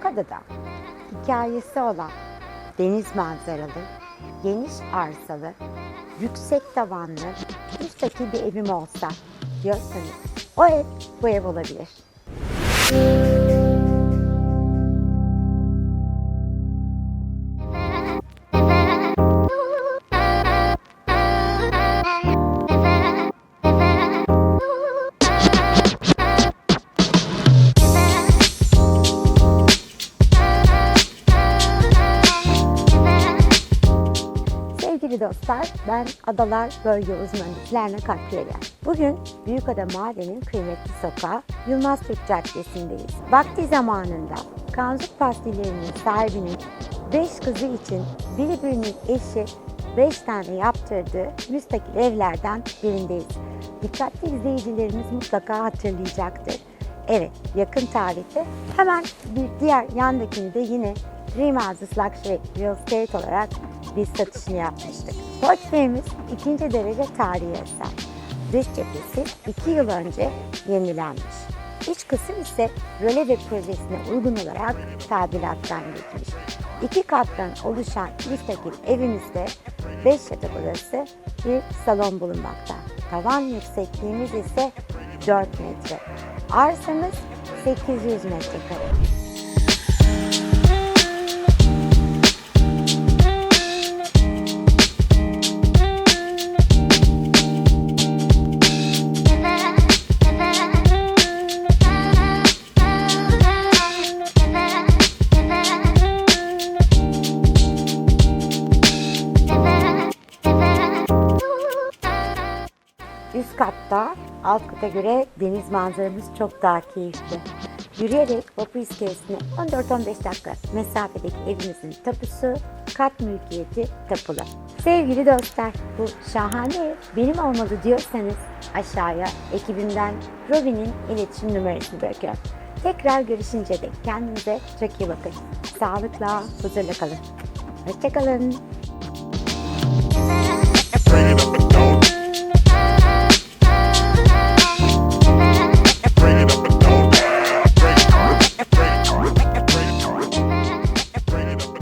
Büyükada'da hikayesi olan deniz manzaralı, geniş arsalı, yüksek tavanlı, müstakil bir evim olsa diyorsanız o ev bu ev olabilir. Sevgili dostlar, ben Adalar Bölge Uzmanı Lerna Katkıyager. Bugün Büyükada Mahallenin kıymetli sokağı Yılmaz Türk Caddesi'ndeyiz. Vakti zamanında Kanzuk Pastillerinin sahibinin 5 kızı için birbirinin eşi 5 tane yaptırdığı müstakil evlerden birindeyiz. Dikkatli izleyicilerimiz mutlaka hatırlayacaktır. Evet, yakın tarihte hemen bir diğer yandakini de yine Dream Houses Luxury Real Estate olarak biz satışını yapmıştık. Portföyümüz ikinci derece tarihi eser. Dış cephesi 2 yıl önce yenilenmiş. İç kısım ise röleve projesine uygun olarak tadilattan geçmiş. İki kattan oluşan müstakil evimizde 5 yatak odası bir salon bulunmakta. Tavan yüksekliğimiz ise 4 metre. Arsamız 800 metrekare. Üst katta alt kata göre deniz manzaramız çok daha keyifli. Yürüyerek vapur iskelesine 14-15 dakika mesafedeki evimizin tapusu, kat mülkiyeti tapulu. Sevgili dostlar, bu şahane benim olmalı diyorsanız aşağıya ekibimden Robin'in iletişim numarasını bırakıyorum. Tekrar görüşünce de kendinize çok iyi bakın. Sağlıkla, huzurla kalın. Hoşçakalın.